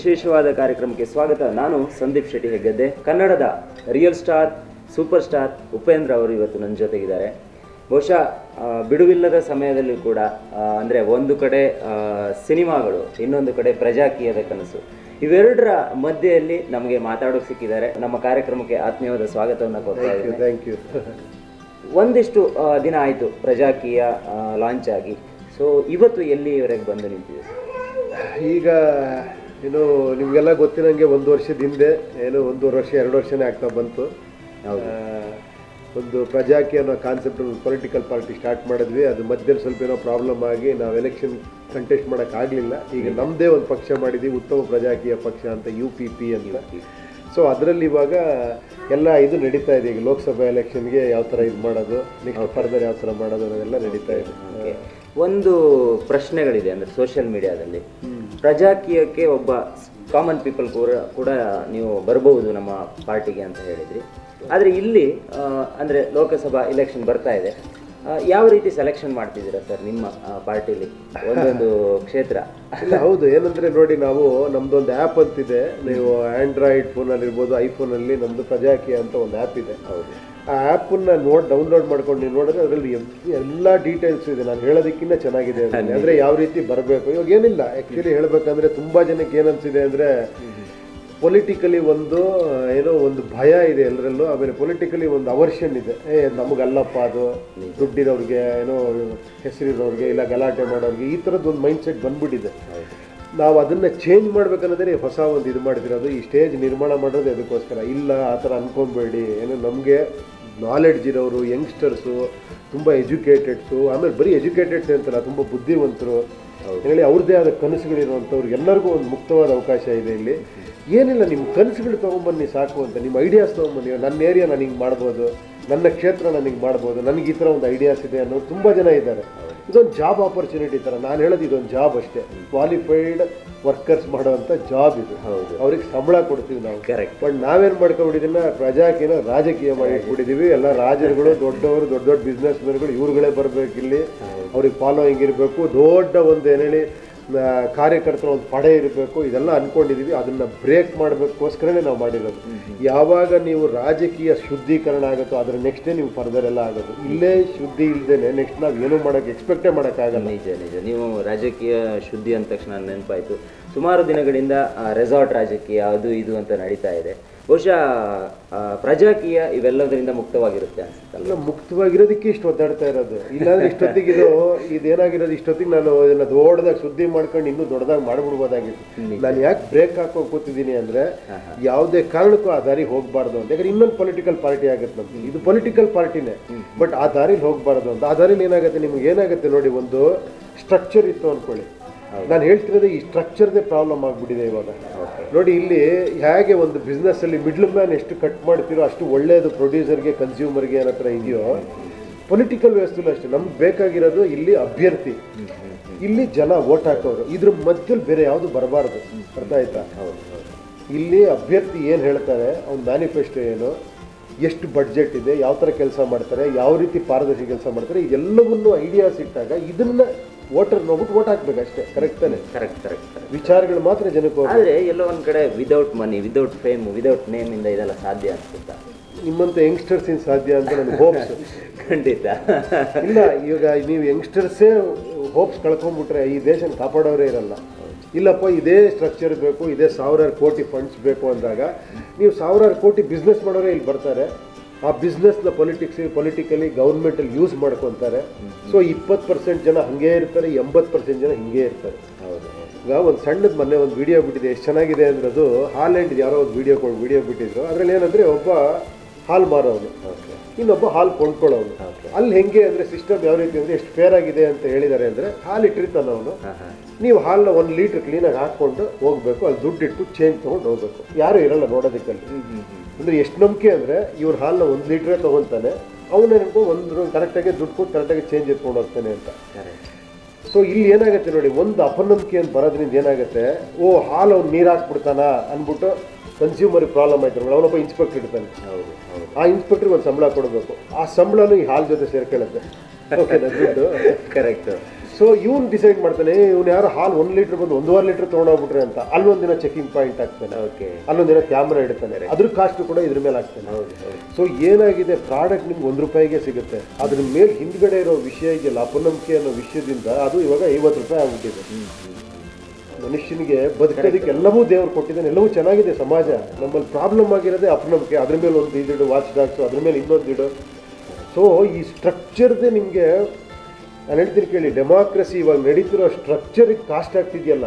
ವಿಶೇಷವಾದ ಕಾರ್ಯಕ್ರಮಕ್ಕೆ ಸ್ವಾಗತ. ನಾನು ಸಂದೀಪ್ ಶೆಟ್ಟಿ ಹೆಗ್ಗದ್ದೆ. ಕನ್ನಡದ real star super star Upendra ಅವರು ಇವತ್ತು ನನ್ನ ಜೊತೆಗಿದ್ದಾರೆ. ಬಹುಶಃ ಬಿಡುವಿಲ್ಲದ ಸಮಯದಲ್ಲಿ ಕೂಡ ಅಂದರೆ ಒಂದು ಕಡೆ ಸಿನಿಮಾಗಳು ಇನ್ನೊಂದು ಕಡೆ ಪ್ರಜಾಕೀಯದ ಕನಸು. ಇವೆರಡರ ಮಧ್ಯೆಯಲ್ಲಿ ನಮಗೆ ಮಾತಾಡೋಕೆ ಸಿಕ್ಕಿದ್ದಾರೆ. ನಮ್ಮ ಕಾರ್ಯಕ್ರಮಕ್ಕೆ ಆತ್ಮೀಯವಾದ ಸ್ವಾಗತವನ್ನು ಕೊಡ್ತಾ ಇದ್ದೀನಿ. ಯು ಒಂದಿಷ್ಟು ದಿನ ಆಯಿತು ಪ್ರಜಾಕೀಯ ಲಾಂಚ್ ಆಗಿ. ಸೊ ಇವತ್ತು ಎಲ್ಲಿವರೆಗೆ ಬಂದು ನಿಂತಿದೆ ಈಗ ಏನು ನಿಮಗೆಲ್ಲ ಗೊತ್ತಿನಂಗೆ ಒಂದು ವರ್ಷದ ಹಿಂದೆ ಏನು ಒಂದೂವರೆ ವರ್ಷ ಎರಡು ವರ್ಷನೇ ಆಗ್ತಾ ಬಂತು. ಒಂದು ಪ್ರಜಾಕಿ ಅನ್ನೋ ಕಾನ್ಸೆಪ್ಟ್ ಒಂದು ಪೊಲಿಟಿಕಲ್ ಪಾರ್ಟಿ ಸ್ಟಾರ್ಟ್ ಮಾಡಿದ್ವಿ. ಅದು ಮಧ್ಯದಲ್ಲಿ ಸ್ವಲ್ಪ ಏನೋ ಪ್ರಾಬ್ಲಮ್ ಆಗಿ ನಾವು ಎಲೆಕ್ಷನ್ ಕಂಟೆಸ್ಟ್ ಮಾಡೋಕ್ಕಾಗಲಿಲ್ಲ ಈಗ ನಮ್ಮದೇ ಒಂದು ಪಕ್ಷ ಮಾಡಿದ್ವಿ ಉತ್ತಮ ಪ್ರಜಾಕೀಯ ಪಕ್ಷ ಅಂತ ಯು ಪಿ ಪಿ ಅಂತ. ಸೊ ಅದರಲ್ಲಿ ಇವಾಗ ಎಲ್ಲ ಇದು ನಡೀತಾ ಇದೆ. ಈಗ ಲೋಕಸಭಾ ಎಲೆಕ್ಷನ್ಗೆ ಯಾವ ಥರ ಇದು ಮಾಡೋದು ನೆಕ್ಸ್ಟ್ ಫರ್ದರ್ ಯಾವ ಥರ ಮಾಡೋದು ಅನ್ನೋದೆಲ್ಲ ನಡೀತಾ ಇದೆ. ಒಂದು ಪ್ರಶ್ನೆಗಳಿದೆ ಅಂದ್ರೆ ಸೋಷಿಯಲ್ ಮೀಡಿಯಾದಲ್ಲಿ ಪ್ರಜಾಕೀಯಕ್ಕೆ ಒಬ್ಬ ಕಾಮನ್ ಪೀಪಲ್ ಕೂಡ ಕೂಡ ನೀವು ಬರಬಹುದು ನಮ್ಮ ಪಾರ್ಟಿಗೆ ಅಂತ ಹೇಳಿದ್ರಿ. ಆದರೆ ಇಲ್ಲಿ ಅಂದರೆ ಲೋಕಸಭಾ ಇಲೆಕ್ಷನ್ ಬರ್ತಾ ಇದೆ. ಯಾವ ರೀತಿ ಸೆಲೆಕ್ಷನ್ ಮಾಡ್ತಿದ್ದೀರಾ ಸರ್ ನಿಮ್ಮ ಪಾರ್ಟಿಲಿ? ಒಂದೊಂದು ಕ್ಷೇತ್ರ. ಇಲ್ಲ ಹೌದು. ಏನಂದ್ರೆ ನೋಡಿ ನಾವು ನಮ್ದೊಂದು ಆ್ಯಪ್ ಅಂತಿದೆ. ನೀವು ಆಂಡ್ರಾಯ್ಡ್ ಫೋನಲ್ಲಿ ಇರ್ಬೋದು ಐಫೋನಲ್ಲಿ ನಮ್ದು ಪ್ರಜಾಕೀಯ ಅಂತ ಒಂದು ಆ್ಯಪ್ ಇದೆ. ಹೌದು. ಆ ಆ್ಯಪನ್ನ ನೋಡಿ ಡೌನ್ಲೋಡ್ ಮಾಡ್ಕೊಂಡು ನೀವು ನೋಡಿದ್ರೆ ಅದರಲ್ಲಿ ಎಲ್ಲ ಡೀಟೇಲ್ಸ್ ಇದೆ. ನಾನು ಹೇಳೋದಕ್ಕಿಂತ ಚೆನ್ನಾಗಿದೆ ಅಂದರೆ ಅಂದ್ರೆ ಯಾವ ರೀತಿ ಬರಬೇಕು? ಇವಾಗ ಏನಿಲ್ಲ. ಆ್ಯಕ್ಚುಲಿ ಹೇಳಬೇಕಂದ್ರೆ ತುಂಬ ಜನಕ್ಕೆ ಏನು ಅನಿಸಿದೆ ಅಂದರೆ ಪೊಲಿಟಿಕಲಿ ಒಂದು ಏನೋ ಒಂದು ಭಯ ಇದೆ ಎಲ್ಲರಲ್ಲೂ ಆಮೇಲೆ ಪೊಲಿಟಿಕಲಿ ಒಂದು ಅವರ್ಷನ್ ಇದೆ. ಏ ನಮಗಲ್ಲಪ್ಪ ಅದು. ದುಡ್ಡಿರೋರಿಗೆ ಏನೋ ಹೆಸರಿರೋರಿಗೆ ಇಲ್ಲ ಗಲಾಟೆ ಮಾಡೋರಿಗೆ ಈ ಥರದ್ದು ಒಂದು ಮೈಂಡ್ ಸೆಟ್ ಬಂದ್ಬಿಟ್ಟಿದೆ ನಾವು ಅದನ್ನು ಚೇಂಜ್ ಮಾಡ್ಬೇಕನ್ನೋದೇ ಹೊಸ ಒಂದು ಇದು ಮಾಡಿದಿರೋದು ಈ ಸ್ಟೇಜ್ ನಿರ್ಮಾಣ ಮಾಡೋದು ಅದಕ್ಕೋಸ್ಕರ. ಇಲ್ಲ ಆ ಥರ ಅನ್ಕೊಬೇಡಿ. ಏನು ನಮಗೆ ನಾಲೆಡ್ಜ್ ಇರೋರು ಯಂಗ್ಸ್ಟರ್ಸು ತುಂಬ ಎಜುಕೇಟೆಡ್ಸು ಆಮೇಲೆ ಬರೀ ಎಜುಕೇಟೆಡ್ಸ್ ಅಂತಲ್ಲ ತುಂಬ ಬುದ್ಧಿವಂತರು. ಹೇಳಿ ಅವ್ರದ್ದೇ ಆದ ಕನಸುಗಳಿರುವಂಥವ್ರು ಎಲ್ಲರಿಗೂ ಒಂದು ಮುಕ್ತವಾದ ಅವಕಾಶ ಇದೆ ಇಲ್ಲಿ. ಏನಿಲ್ಲ ನಿಮ್ಮ ಕನಸುಗಳು ತೊಗೊಂಬನ್ನಿ ಸಾಕು ಅಂತ ನಿಮ್ಮ ಐಡಿಯಾಸ್ ತೊಗೊಂಬನ್ನಿ. ನನ್ನ ಏರಿಯಾ ನಾನು ಹಿಂಗೆ ಮಾಡ್ಬೋದು ನನ್ನ ಕ್ಷೇತ್ರ ನಾನು ಹಿಂಗೆ ಮಾಡ್ಬೋದು ನನಗೆ ಈ ಥರ ಒಂದು ಐಡಿಯಾಸ್ ಇದೆ ಅನ್ನೋರು ತುಂಬ ಜನ ಇದ್ದಾರೆ. ಇದೊಂದು ಜಾಬ್ ಆಪರ್ಚುನಿಟಿ ಥರ ನಾನು ಹೇಳೋದು ಇದೊಂದು ಜಾಬ್ ಅಷ್ಟೇ. ಕ್ವಾಲಿಫೈಡ್ ವರ್ಕರ್ಸ್ ಮಾಡೋವಂಥ ಜಾಬ್ ಇದು. ಹೌದು. ಅವ್ರಿಗೆ ಸಂಬಳ ಕೊಡ್ತೀವಿ ನಾವು. ಕರೆಕ್ಟ್ ಬಟ್ ನಾವೇನು ಮಾಡ್ಕೊಂಡಿದ್ದೀನ ಪ್ರಜಾಕಿನ ರಾಜಕೀಯ ಮಾಡಿ ಕೊಟ್ಟಿದ್ದೀವಿ ಎಲ್ಲ ರಾಜರುಗಳು ದೊಡ್ಡವರು ದೊಡ್ಡ ದೊಡ್ಡ ಬಿಸ್ನೆಸ್ ಮ್ಯಾನ್ಗಳು ಇವ್ರುಗಳೇ ಬರಬೇಕು ಇಲ್ಲಿ ಅವ್ರಿಗೆ ಫಾಲೋಯಿಂಗ್ ಇರಬೇಕು. ದೊಡ್ಡ ಒಂದು ಏನೇಳಿ ಕಾರ್ಯಕರ್ತರ ಒಂದು ಪಡೆ ಇರಬೇಕು ಇದೆಲ್ಲ ಅಂದ್ಕೊಂಡಿದ್ದೀವಿ ಅದನ್ನ ಬ್ರೇಕ್ ಮಾಡಬೇಕೋಸ್ಕರನೇ ನಾವು ಮಾಡಿರೋದು. ಯಾವಾಗ ನೀವು ರಾಜಕೀಯ ಶುದ್ಧೀಕರಣ ಆಗುತ್ತೋ ಅದರ ನೆಕ್ಸ್ಟೇ ನೀವು ಫರ್ದರ್ ಎಲ್ಲ ಆಗೋದು. ಇಲ್ಲೇ ಶುದ್ಧಿ ಇಲ್ಲದೇ ನೆಕ್ಸ್ಟ್ ನಾವು ಏನು ಮಾಡೋಕ್ಕೆ ಎಕ್ಸ್ಪೆಕ್ಟೇ ಮಾಡೋಕ್ಕಾಗಲ್ಲ. ನಿಜ ನಿಜ. ನೀವು ರಾಜಕೀಯ ಶುದ್ಧಿ ಅಂದ ತಕ್ಷಣ ನೆನಪಾಯಿತು. ಸುಮಾರು ದಿನಗಳಿಂದ ರೆಸಾರ್ಟ್ ರಾಜಕೀಯ ಅದು ಇದು ಅಂತ ನಡೀತಾ ಇದೆ. ಬಹುಶಃ ಪ್ರಜಾಕೀಯ ಇವೆಲ್ಲದರಿಂದ ಮುಕ್ತವಾಗಿರುತ್ತೆ ಅನ್ಸುತ್ತಲ್ಲ ಅಲ್ಲ ಮುಕ್ತವಾಗಿರೋದಕ್ಕೆ ಇಷ್ಟು ಒದ್ದಾಡ್ತಾ ಇರೋದು. ಇಲ್ಲಾಂದ್ರೆ ಇಷ್ಟೊತ್ತಿಗೆ ಇದು ಇದೇನಾಗಿರೋದು ಇಷ್ಟೊತ್ತಿಗೆ ನಾನು ಇದನ್ನ ದೊಡ್ಡದಾಗಿ ಸುದ್ದಿ ಮಾಡ್ಕೊಂಡು ಇನ್ನೂ ದೊಡ್ಡದಾಗಿ ಮಾಡ್ಬಿಡ್ಬೋದಾಗಿತ್ತು. ನಾನು ಯಾಕೆ ಬ್ರೇಕ್ ಹಾಕೊಂಡು ಕೂತಿದ್ದೀನಿ ಅಂದ್ರೆ ಯಾವುದೇ ಕಾರಣಕ್ಕೂ ಆ ದಾರಿ ಹೋಗಬಾರ್ದು ಅಂತ. ಯಾಕಂದ್ರೆ ಇನ್ನೊಂದು ಪೊಲಿಟಿಕಲ್ ಪಾರ್ಟಿ ಆಗುತ್ತೆ ನಮ್ದು. ಇದು ಪೊಲಿಟಿಕಲ್ ಪಾರ್ಟಿನೇ ಬಟ್ ಆ ದಾರಿಲಿ ಹೋಗಬಾರ್ದು ಅಂತ. ಆ ದಾರಿಲಿ ಏನಾಗುತ್ತೆ? ನಿಮ್ಗೆ ಏನಾಗುತ್ತೆ ನೋಡಿ ಒಂದು ಸ್ಟ್ರಕ್ಚರ್ ಇತ್ತು ಅನ್ಕೊಳ್ಳಿ. ನಾನು ಹೇಳ್ತಿರೋದು ಈ ಸ್ಟ್ರಕ್ಚರ್ದೇ ಪ್ರಾಬ್ಲಮ್ ಆಗಿಬಿಟ್ಟಿದೆ ಇವಾಗ. ನೋಡಿ ಇಲ್ಲಿ ಹೇಗೆ ಒಂದು ಬಿಸ್ನೆಸ್ಸಲ್ಲಿ ಮಿಡ್ಲ್ ಮ್ಯಾನ್ ಎಷ್ಟು ಕಟ್ ಮಾಡ್ತಿರೋ ಅಷ್ಟು ಒಳ್ಳೆಯದು ಪ್ರೊಡ್ಯೂಸರ್ಗೆ ಕನ್ಸ್ಯೂಮರ್ಗೆ ಏನೋ ಹತ್ರ ಇದೆಯೋ ಪೊಲಿಟಿಕಲ್ ವ್ಯವಸ್ಥೆಲೂ ಅಷ್ಟೇ. ನಮ್ಗೆ ಬೇಕಾಗಿರೋದು ಇಲ್ಲಿ ಅಭ್ಯರ್ಥಿ. ಇಲ್ಲಿ ಜನ ವೋಟ್ ಹಾಕೋರು. ಇದ್ರ ಮಧ್ಯದಲ್ಲಿ ಬೇರೆ ಯಾವುದು ಬರಬಾರ್ದು. ಅರ್ಥ ಆಯ್ತಾ? ಇಲ್ಲಿ ಅಭ್ಯರ್ಥಿ ಏನು ಹೇಳ್ತಾರೆ ಅವ್ನ ಮ್ಯಾನಿಫೆಸ್ಟೋ ಏನು ಎಷ್ಟು ಬಡ್ಜೆಟ್ ಇದೆ ಯಾವ ಥರ ಕೆಲಸ ಮಾಡ್ತಾರೆ ಯಾವ ರೀತಿ ಪಾರದರ್ಶಿ ಕೆಲಸ ಮಾಡ್ತಾರೆ ಎಲ್ಲವನ್ನೂ ಐಡಿಯಾಸ್ ಇಟ್ಟಾಗ ಇದನ್ನ ವೋಟರ್ ನೋಡ್ಬಿಟ್ಟು ವೋಟ್ ಹಾಕ್ಬೇಕು ಅಷ್ಟೇ ಕರೆಕ್ಟ್ ತಾನೆ? ಕರೆಕ್ಟ್ ಕರೆಕ್ಟ್ ಕರೆಕ್ಟ್ ವಿಚಾರಗಳು ಮಾತ್ರ ಜನಕ್ಕೆ. ಆದರೆ ಎಲ್ಲೋ ಒಂದು ಕಡೆ without money without fame without name ಇಂದ ಇದೆಲ್ಲ ಸಾಧ್ಯ ಅನ್ಸುತ್ತಾ ನಿಮ್ಮಂತ ಯಂಗ್ಸ್ಟರ್ಸ್ ಇನ್ ಸಾಧ್ಯ ಅಂತ ನನಗೆ ಹೋಪ್ಸ್ ಖಂಡಿತ. ಇಲ್ಲ ಇವಾಗ ನೀವು ಯಂಗ್ಸ್ಟರ್ಸೇ ಹೋಪ್ಸ್ ಕಳ್ಕೊಂಡ್ಬಿಟ್ರೆ ಈ ದೇಶನ ಕಾಪಾಡೋರೇ ಇರಲ್ಲ. ಇಲ್ಲಪ್ಪ ಇದೇ ಸ್ಟ್ರಕ್ಚರ್ ಬೇಕು ಇದೇ ಸಾವಿರಾರು ಕೋಟಿ ಫಂಡ್ಸ್ ಬೇಕು ಅಂದಾಗ ನೀವು ಸಾವಿರಾರು ಕೋಟಿ ಬಿಸ್ನೆಸ್ ಮಾಡೋರೇ ಇಲ್ಲಿ ಬರ್ತಾರೆ. ಆ ಬಿಸ್ನೆಸ್ನ ಪೊಲಿಟಿಕ್ಸ್ ಪೊಲಿಟಿಕಲಿ ಗೌರ್ಮೆಂಟಲ್ಲಿ ಯೂಸ್ ಮಾಡ್ಕೊತಾರೆ. ಸೊ ಇಪ್ಪತ್ತು ಪರ್ಸೆಂಟ್ ಜನ ಹಂಗೆ ಇರ್ತಾರೆ ಎಂಬತ್ತು ಪರ್ಸೆಂಟ್ ಜನ ಹಿಂಗೆ ಇರ್ತಾರೆ. ಹೌದು ಈಗ ಒಂದು ಸಣ್ಣದ ಮೊನ್ನೆ ಒಂದು ವಿಡಿಯೋ ಬಿಟ್ಟಿದೆ ಎಷ್ಟು ಚೆನ್ನಾಗಿದೆ ಅಂದ್ರೆ ಅದು ಹಾಲೆಂಡ್ ಯಾರೋ ಒಂದು ವಿಡಿಯೋ ಕೊಡ್ ವಿಡಿಯೋ ಬಿಟ್ಟಿದ್ರು. ಅದ್ರಲ್ಲಿ ಏನಂದ್ರೆ ಒಬ್ಬ ಹಾಲು ಮಾರೋನು ಇನ್ನೊಬ್ಬ ಹಾಲು ಕೊಂಡ್ಕೊಳ್ಳೋನು ಅಲ್ಲಿ ಹೆಂಗೆ ಅಂದ್ರೆ ಸಿಸ್ಟಮ್ ಯಾವ ರೀತಿ ಅಂದರೆ ಎಷ್ಟು ಫೇರ್ ಆಗಿದೆ ಅಂತ ಹೇಳಿದ್ದಾರೆ ಅಂದ್ರೆ ಹಾಲು ಇಟ್ಟಿರ್ತಾನೆ ಅವನು ನೀವು ಹಾಲನ್ನ ಒಂದು ಲೀಟ್ರ್ ಕ್ಲೀನಾಗಿ ಹಾಕೊಂಡು ಹೋಗ್ಬೇಕು ಅಲ್ಲಿ ದುಡ್ಡು ಇಟ್ಟು ಚೇಂಜ್ ತೊಗೊಂಡು ಹೋಗ್ಬೇಕು. ಯಾರು ಇರಲ್ಲ ನೋಡೋದಕ್ಕಲ್ಲಿ. ಅಂದ್ರೆ ಎಷ್ಟು ನಂಬಿಕೆ ಅಂದರೆ ಇವ್ರ ಹಾಲನ್ನ ಒಂದು ಲೀಟ್ರೇ ತೊಗೊತಾನೆ ಏನಪ್ಪ ಒಂದು ಕರೆಕ್ಟಾಗಿ ದುಡ್ಡು ಕೊಟ್ಟು ಕರೆಕ್ಟಾಗಿ ಚೇಂಜ್ ಎತ್ಕೊಂಡು ಹೋಗ್ತಾನೆ ಅಂತ. ಸೊ ಇಲ್ಲಿ ಏನಾಗುತ್ತೆ ನೋಡಿ ಒಂದು ಅಪನಂಬಿಕೆ ಅಂತ ಬರೋದ್ರಿಂದ ಏನಾಗುತ್ತೆ ಓ ಹಾಲು ಅವ್ನು ನೀರು ಹಾಕ್ಬಿಡ್ತಾನ ಅಂದ್ಬಿಟ್ಟು ಕನ್ಸ್ಯೂಮರ್ ಪ್ರಾಬ್ಲಮ್ ಆಯ್ತು ನೋಡಿ ಅವನೊಬ್ಬ ಇನ್ಸ್ಪೆಕ್ಟರ್ ಇರ್ತಾನೆ. ಆ ಇನ್ಸ್ಪೆಕ್ಟ್ರಿಗೆ ಒಂದು ಸಂಬಳ ಕೊಡಬೇಕು. ಆ ಸಂಬಳನೂ ಈ ಹಾಲ್ ಜೊತೆ ಸೇರ್ಕೊಳ್ಳುತ್ತೆ. ಓಕೆ ದುಡ್ಡು. ಕರೆಕ್ಟ್ ಸೊ ಇವನು ಡಿಸೈಡ್ ಮಾಡ್ತಾನೆ ಇವನು ಯಾರು ಹಾಲು ಒಂದು ಲೀಟರ್ ಬಂದು ಒಂದೂವರೆ ಲೀಟರ್ ತೊಗೊಂಡೋಗ್ಬಿಟ್ರೆ ಅಂತ. ಅಲ್ಲೊಂದಿನ ಚೆಕಿಂಗ್ ಪಾಯಿಂಟ್ ಆಗ್ತಾನೆ ಓಕೆ ಅಲ್ಲೊಂದಿನ ಕ್ಯಾಮ್ರಾ ಇಡ್ತಾನೆ. ಅದ್ರ ಕಾಸ್ಟ್ ಕೂಡ ಇದ್ರ ಮೇಲೆ ಆಗ್ತಾನೆ ಸೊ ಏನಾಗಿದೆ? ಪ್ರಾಡಕ್ಟ್ ನಿಮ್ಗೆ ಒಂದು ರೂಪಾಯಿಗೆ ಸಿಗುತ್ತೆ. ಅದ್ರ ಮೇಲೆ ಹಿಂದ್ಗಡೆ ಇರೋ ವಿಷಯ ಇದೆಯಲ್ಲ ಅಪನಂಬಿಕೆ ಅನ್ನೋ ವಿಷಯದಿಂದ ಅದು ಇವಾಗ ಐವತ್ತು ರೂಪಾಯಿ ಆಗ್ಬಿಟ್ಟಿದೆ. ಮನುಷ್ಯನಿಗೆ ಬದುಕೋದಕ್ಕೆ ಎಲ್ಲವೂ ದೇವರು ಕೊಟ್ಟಿದ್ದಾನೆ. ಎಲ್ಲವೂ ಚೆನ್ನಾಗಿದೆ ಸಮಾಜ. ನಮ್ಮಲ್ಲಿ ಪ್ರಾಬ್ಲಮ್ ಆಗಿರೋದೇ ಅಪನಂಬಿಕೆ. ಅದ್ರ ಮೇಲೆ ಒಂದು ಇದಿಡು ವಾಚ್ ಡಾಕ್ಸು ಅದ್ರ ಮೇಲೆ ಇನ್ನೊಂದು ಇಡು. ಸೊ ಈ ಸ್ಟ್ರಕ್ಚರ್ದೇ ನಿಮಗೆ ನಾನು ಹೇಳ್ತೀನಿ ಕೇಳಿ ಡೆಮಾಕ್ರಸಿ ಇವಾಗ ನಡೀತಿರೋ ಸ್ಟ್ರಕ್ಚರಿಗೆ ಕಾಸ್ಟ್ ಆಗ್ತಿದೆಯಲ್ಲ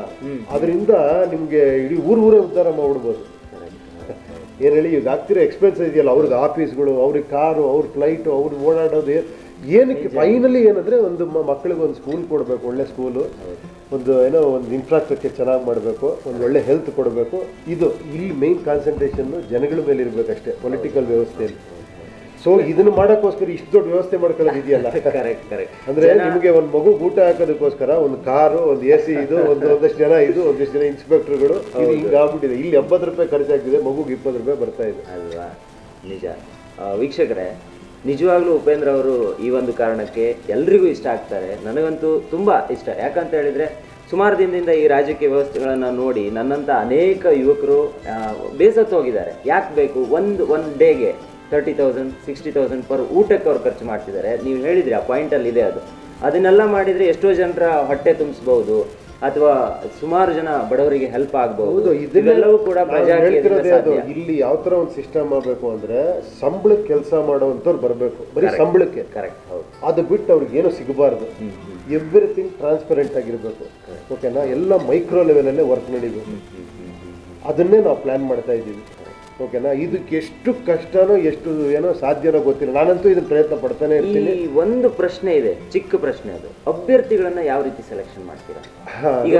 ಅದರಿಂದ ನಿಮಗೆ ಇಡೀ ಊರು ಊರೇ ಉದ್ಧಾರ ಮಾಡ್ಬೋದು. ಏನು ಹೇಳಿ ಈಗ ಆಗ್ತಿರೋ ಎಕ್ಸ್ಪೆನ್ಸ್ ಇದೆಯಲ್ಲ ಅವ್ರಿಗೆ ಆಫೀಸ್ಗಳು ಅವ್ರಿಗೆ ಕಾರು ಅವ್ರ ಫ್ಲೈಟು ಅವ್ರು ಓಡಾಡೋದು ಏನಕ್ಕೆ ಫೈನಲಿ ಏನಂದರೆ ಒಂದು ಮಕ್ಕಳಿಗೆ ಒಂದು ಸ್ಕೂಲ್ ಕೊಡಬೇಕು ಒಳ್ಳೆ ಸ್ಕೂಲು ಒಂದು ಏನೋ ಒಂದು ಇನ್ಫ್ರಾಸ್ಟ್ರಕ್ಚರ್ ಚೆನ್ನಾಗಿ ಮಾಡಬೇಕು ಒಂದು ಒಳ್ಳೆ ಹೆಲ್ತ್ ಕೊಡಬೇಕು. ಇದು ಇಲ್ಲಿ ಮೇನ್ ಕಾನ್ಸಂಟ್ರೇಷನ್ನು ಜನಗಳ ಮೇಲೆ ಇರಬೇಕಷ್ಟೇ ಪೊಲಿಟಿಕಲ್ ವ್ಯವಸ್ಥೆಯಲ್ಲಿ. ಸೊ ಇದನ್ನ ಮಾಡೋಕ್ಕೋಸ್ಕರ ಇಷ್ಟು ದೊಡ್ಡ ವ್ಯವಸ್ಥೆ ಮಾಡ್ಕೊಳ್ಳೋದು ಇದೆಯಲ್ಲ? ಕರೆಕ್ಟ್ ಕರೆಕ್ಟ್ ಅಂದ್ರೆ ನಿಮಗೆ ಒಂದು ಮಗು ಊಟ ಹಾಕೋದಕ್ಕೋಸ್ಕರ ಒಂದು ಕಾರು ಒಂದು ಎ ಸಿ ಇದು ಒಂದು ಒಂದಷ್ಟು ಜನ ಇದು ಒಂದಿಷ್ಟು ಜನ ಇನ್ಸ್ಪೆಕ್ಟರ್ಗಳು ಹಿಂಗೆ ಆಗ್ಬಿಟ್ಟಿದೆ. ಇಲ್ಲಿ ಎಂಬತ್ತು ರೂಪಾಯಿ ಖರ್ಚಾಗ್ತಿದೆ ಮಗುಗೆ ಇಪ್ಪತ್ತು ರೂಪಾಯಿ ಬರ್ತಾ ಇದೆ. ಅಲ್ವಾ? ನಿಜ. ವೀಕ್ಷಕರೇ ನಿಜವಾಗ್ಲೂ ಉಪೇಂದ್ರ ಅವರು ಈ ಒಂದು ಕಾರಣಕ್ಕೆ ಎಲ್ರಿಗೂ ಇಷ್ಟ ಆಗ್ತಾರೆ. ನನಗಂತೂ ತುಂಬಾ ಇಷ್ಟ. ಯಾಕಂತ ಹೇಳಿದ್ರೆ ಸುಮಾರು ದಿನದಿಂದ ಈ ರಾಜಕೀಯ ವ್ಯವಸ್ಥೆಗಳನ್ನು ನೋಡಿ ನನ್ನಂತ ಅನೇಕ ಯುವಕರು ಬೇಸತ್ತು ಹೋಗಿದ್ದಾರೆ ಯಾಕೆ ಬೇಕು? ಒಂದು ಒಂದು ಡೇಗೆ. Thirty thousand sixty thousand per ಊಟಕ್ಕೆ ಅವ್ರು ಖರ್ಚು ಮಾಡ್ತಿದ್ದಾರೆ. ನೀವು ಹೇಳಿದ್ರಿ ಆ ಪಾಯಿಂಟಲ್ಲಿ ಇದೆ ಅದು. ಅದನ್ನೆಲ್ಲ ಮಾಡಿದ್ರೆ ಎಷ್ಟೋ ಜನರ ಹೊಟ್ಟೆ ತುಂಬಿಸ್ಬೋದು ಅಥವಾ ಸುಮಾರು ಜನ ಬಡವರಿಗೆ ಹೆಲ್ಪ್ ಆಗಬಹುದು. ಇದನ್ನೆಲ್ಲವೂ ಇದೆಲ್ಲವೂ ಕೂಡ ಇಲ್ಲಿ ಯಾವ ತರ ಒಂದು ಸಿಸ್ಟಮ್ ಆಗಬೇಕು ಅಂದ್ರೆ ಸಂಬಳಕ್ಕೆ ಕೆಲಸ ಮಾಡುವಂತವ್ರು ಬರಬೇಕು. ಬರೀ ಸಂಬಳಕ್ಕೆ. ಕರೆಕ್ಟ್ ಹೌದು. ಅದು ಬಿಟ್ಟು ಅವ್ರಿಗೆ ಏನೂ ಸಿಗಬಾರ್ದು. ಎವ್ರಿಥಿಂಗ್ ಟ್ರಾನ್ಸ್ಪರೆಂಟ್ ಆಗಿರಬೇಕು. ಓಕೆನಾ ಎಲ್ಲ ಮೈಕ್ರೋ ಲೆವೆಲಲ್ಲೇ ವರ್ಕ್ ನಡೀಬೇಕು. ಅದನ್ನೇ ನಾವು ಪ್ಲಾನ್ ಮಾಡ್ತಾ ಇದ್ದೀವಿ. ಓಕೆನಾ? ಇದಕ್ಕೆ ಎಷ್ಟು ಕಷ್ಟನೋ ಎಷ್ಟು ಏನೋ ಸಾಧ್ಯನೋ ಗೊತ್ತಿಲ್ಲ. ನಾನಂತೂ ಇದನ್ನ ಪ್ರಯತ್ನ ಪಡ್ತಾನೆ ಇರ್ತೀನಿ. ಈ ಒಂದು ಪ್ರಶ್ನೆ ಇದೆ. ಚಿಕ್ಕ ಪ್ರಶ್ನೆ ಅದು. ಅಭ್ಯರ್ಥಿಗಳನ್ನ ಯಾವ ರೀತಿ ಸೆಲೆಕ್ಷನ್ ಮಾಡ್ತೀರಾ? ಈಗ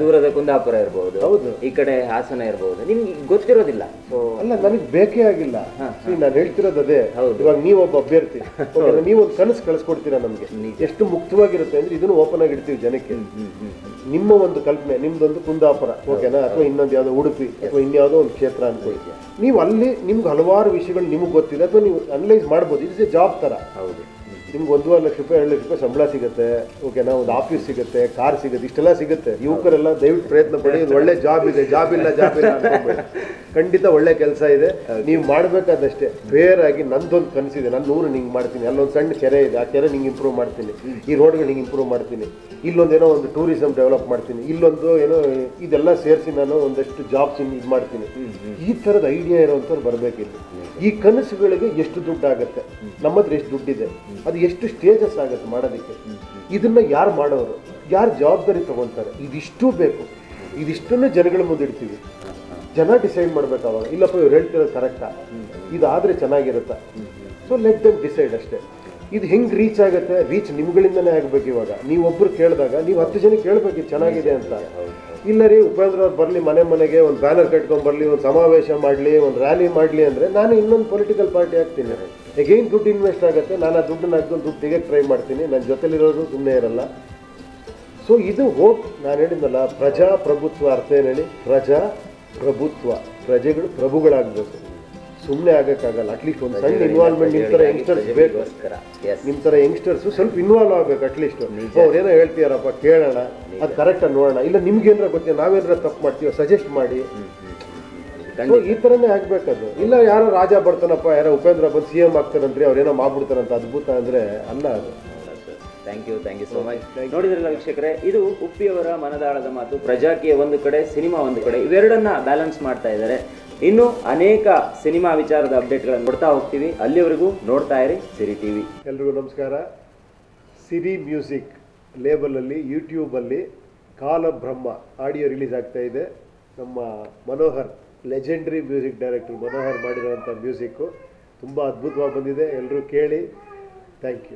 ದೂರದ ಕುಂದಾಪುರ ಇರಬಹುದು ಹೌದು. ಈ ಕಡೆ ಹಾಸನ ಇರಬಹುದು ನಿಮ್ಗೆ ಗೊತ್ತಿರೋದಿಲ್ಲ. ಅಲ್ಲ ನನಗೆ ಬೇಕೇ ಆಗಿಲ್ಲ. ನಾನು ಹೇಳ್ತಿರೋದು ಅದೇ ಹೌದು. ಇವಾಗ ನೀವೊಬ್ಬ ಅಭ್ಯರ್ಥಿ? ನೀವೊಂದು ಕನಸು ಕಳಿಸ್ಕೊಡ್ತೀರಾ ನಮ್ಗೆ? ಎಷ್ಟು ಮುಕ್ತವಾಗಿರುತ್ತೆ ಅಂದ್ರೆ ಇದನ್ನು ಓಪನ್ ಆಗಿ ಇಡ್ತೀವಿ ಜನಕ್ಕೆ. ನಿಮ್ಮ ಒಂದು ಕಲ್ಪನೆ ನಿಮ್ದೊಂದು ಕುಂದಾಪುರ. ಓಕೆನಾ? ಅಥವಾ ಇನ್ನೊಂದು ಯಾವುದೋ ಉಡುಪಿ ಅಥವಾ ಇನ್ಯಾವುದೋ ಒಂದು ಕ್ಷೇತ್ರ ಅಂತ ಅನ್ಕೊಳ್ಳಿ ನೀವು ಅಲ್ಲಿ ನಿಮ್ಗೆ ಹಲವಾರು ವಿಷಯಗಳು ನಿಮಗೆ ಗೊತ್ತಿದೆ, ಅಥವಾ ನೀವು ಅನಲೈಸ್ ಮಾಡ್ಬೋದು. ಇಟ್ಸ್ ಎ ಜಾಬ್ ಥರ ಹೌದು. ನಿಮ್ಗೆ ಒಂದೂವರೆ ಲಕ್ಷ ರೂಪಾಯಿ ಎರಡು ಲಕ್ಷ ರೂಪಾಯಿ ಸಂಬಳ ಸಿಗುತ್ತೆ. ಓಕೆನಾ ಒಂದು ಆಫೀಸ್ ಸಿಗುತ್ತೆ ಕಾರ್ ಸಿಗುತ್ತೆ ಇಷ್ಟೆಲ್ಲ ಸಿಗುತ್ತೆ. ಯುವಕರೆಲ್ಲ ದಯವಿಟ್ಟು ಪ್ರಯತ್ನ ಪಡಿ ಇದು ಒಳ್ಳೆ ಜಾಬ್ ಇದೆ ಜಾಬ್ ಇಲ್ಲ ಜಾಬ್ ಇಲ್ಲ. ಖಂಡಿತ ಒಳ್ಳೆ ಕೆಲಸ ಇದೆ. ನೀವು ಮಾಡಬೇಕಾದಷ್ಟೇ. ಬೇರಾಗಿ ಆಗಿ ನಂದೊಂದು ಕನಸಿದೆ. ನಾನು ನೂರು ನಿಂಗೆ ಮಾಡ್ತೀನಿ. ಅಲ್ಲೊಂದು ಸಣ್ಣ ಕೆರೆ ಇದೆ. ಆ ಕೆರೆ ನಿಂಗೆ ಇಂಪ್ರೂವ್ ಮಾಡ್ತೀನಿ. ಈ ರೋಡ್ಗಳು ಹಿಂಗೆ ಇಂಪ್ರೂವ್ ಮಾಡ್ತೀನಿ. ಇಲ್ಲೊಂದೇನೋ ಒಂದು ಟೂರಿಸಂ ಡೆವಲಪ್ ಮಾಡ್ತೀನಿ. ಇಲ್ಲೊಂದು ಏನೋ ಇದೆಲ್ಲ ಸೇರಿಸಿ ನಾನು ಒಂದಷ್ಟು ಜಾಬ್ಸ್ ಇದು ಮಾಡ್ತೀನಿ. ಈ ಥರದ ಐಡಿಯಾ ಇರೋವಂಥವ್ರು ಬರಬೇಕಿಲ್ಲ. ಈ ಕನಸುಗಳಿಗೆ ಎಷ್ಟು ದುಡ್ಡು ಆಗುತ್ತೆ? ನಮ್ಮ ಹತ್ರ ಎಷ್ಟು ದುಡ್ಡಿದೆ? ಅದು ಎಷ್ಟು ಸ್ಟೇಜಸ್ ಆಗುತ್ತೆ ಮಾಡೋದಕ್ಕೆ? ಇದನ್ನ ಯಾರು ಮಾಡೋರು? ಯಾರು ಜವಾಬ್ದಾರಿ ತಗೊಂತಾರೆ ಇದಿಷ್ಟು ಬೇಕು. ಇದಿಷ್ಟನ್ನು ಜನಗಳ ಮುಂದೆ ಇಡ್ತೀವಿ. ಜನ ಡಿಸೈಡ್ ಮಾಡ್ಬೇಕು ಅವಾಗ. ಇಲ್ಲಪ್ಪ, ಇವ್ರು ಹೇಳ್ತಿರೋದು ಕರೆಕ್ಟಾ ಇದಾದ್ರೆ ಚೆನ್ನಾಗಿರುತ್ತಾ? ಸೊ ಲೆಟ್ ದಮ್ ಡಿಸೈಡ್ ಅಷ್ಟೇ. ಇದು ಹೆಂಗೆ ರೀಚ್ ಆಗುತ್ತೆ? ರೀಚ್ ನಿಮ್ಗಳಿಂದನೇ ಆಗ್ಬೇಕು ಇವಾಗ. ನೀವೊಬ್ರು ಕೇಳಿದಾಗ ನೀವು ಹತ್ತು ಜನ ಕೇಳ್ಬೇಕು ಚೆನ್ನಾಗಿದೆ ಅಂತ. ಇಲ್ಲ ರೀ ಉಪೇಂದ್ರ ಅವ್ರು ಬರಲಿ ಮನೆ ಮನೆಗೆ ಒಂದು ಬ್ಯಾನರ್ ಕಟ್ಕೊಂಡ್ ಬರಲಿ ಒಂದು ಸಮಾವೇಶ ಮಾಡಲಿ ಒಂದು ರ್ಯಾಲಿ ಮಾಡಲಿ ಅಂದ್ರೆ ನಾನು ಇನ್ನೊಂದು ಪೊಲಿಟಿಕಲ್ ಪಾರ್ಟಿ ಆಗ್ತೀನಿ. ಎಗೈನ್ ದುಡ್ಡು ಇನ್ವೆಸ್ಟ್ ಆಗುತ್ತೆ. ನಾನು ಆ ದುಡ್ಡನ್ನ ಹಾಕೊಂಡು ದುಡ್ಡು ತೆಗೆಯಕ್ಕೆ ಟ್ರೈ ಮಾಡ್ತೀನಿ. ನನ್ನ ಜೊತೆಲಿರೋದು ಸುಮ್ಮನೆ ಇರಲ್ಲ. ಸೊ ಇದು ಹೋಪ್ ನಾನು ಹೇಳಿದ್ನಲ್ಲ ಪ್ರಜಾಪ್ರಭುತ್ವ ಅರ್ಥ ಏನು ಹೇಳಿ? ಪ್ರಜಾ ಪ್ರಭುತ್ವ ಪ್ರಜೆಗಳು ಪ್ರಭುಗಳಾಗಬೇಕು. ಸುಮ್ಮನೆ ಆಗೋಕ್ಕಾಗಲ್ಲ. ಅಟ್ಲೀಸ್ಟ್ ಒಂದು ಸಣ್ಣ ಇನ್ವಾಲ್ವ್ಮೆಂಟ್ ನಿಮ್ಮ ಥರ ಯಂಗ್ಸ್ಟರ್ಸ್ ಬೇಕು. ನಿಮ್ಮ ಥರ ಯಂಗ್ಸ್ಟರ್ಸು ಸ್ವಲ್ಪ ಇನ್ವಾಲ್ವ್ ಆಗ್ಬೇಕು ಅಟ್ಲೀಸ್ಟ್ ಅವ್ರೇನೋ ಹೇಳ್ತೀಯಾರಪ್ಪ ಕೇಳೋಣ. ಅದು ಕರೆಕ್ಟಾಗಿ ನೋಡೋಣ. ಇಲ್ಲ ನಿಮ್ಗೆ ಏನಾರ ಗೊತ್ತಿಲ್ಲ ನಾವೇನಾರ ತಪ್ಪು ಮಾಡ್ತೀವೋ ಸಜೆಸ್ಟ್ ಮಾಡಿ. ಈ ಥರನೇ ಅದು ಇಲ್ಲ ಯಾರೋ ರಾಜ ಬರ್ತಾನಪ್ಪ ಯಾರೋ ಉಪೇಂದ್ರ ಬಂದು ಸಿ ಎಂ ಆಗ್ತಾರಂತ್ರಿ ಅವ್ರೇನೋ ಮಾಡ್ಬಿಡ್ತಾರಂತ ಅದ್ಭುತ ಅಂದರೆ ಅಲ್ಲ ಅದು. Thank you thank you so much ನೋಡಿದ್ರಲ್ಲ ವೀಕ್ಷಕರೇ ಇದು ಉಪ್ಪಿಯವರ ಮನದಾಳದ ಮಾತು ಪ್ರಜಾಕೀಯ ಒಂದು ಕಡೆ ಸಿನಿಮಾ ಒಂದು ಕಡೆ ಇವೆರಡನ್ನ ಬ್ಯಾಲೆನ್ಸ್ ಮಾಡ್ತಾ ಇದ್ದಾರೆ. ಇನ್ನು ಅನೇಕ ಸಿನಿಮಾ ವಿಚಾರದ ಅಪ್ಡೇಟ್ಗಳನ್ನು ನೋಡ್ತಾ ಹೋಗ್ತೀವಿ. ಅಲ್ಲಿವರೆಗೂ ನೋಡ್ತಾ ಇರಿ ಸಿರಿ ಟಿವಿ. ಎಲ್ರಿಗೂ ನಮಸ್ಕಾರ. ಸಿರಿ ಮ್ಯೂಸಿಕ್ ಲೇಬಲಲ್ಲಿ ಯೂಟ್ಯೂಬಲ್ಲಿ ಕಾಲಬ್ರಹ್ಮ ಆಡಿಯೋ ರಿಲೀಸ್ ಆಗ್ತಾ ಇದೆ. ನಮ್ಮ Manohar, legendary music director Manohar ಮಾಡಿರೋಂಥ ಮ್ಯೂಸಿಕ್ಕು ತುಂಬ ಅದ್ಭುತವಾಗಿ ಬಂದಿದೆ. ಎಲ್ಲರೂ ಕೇಳಿ. Thank you.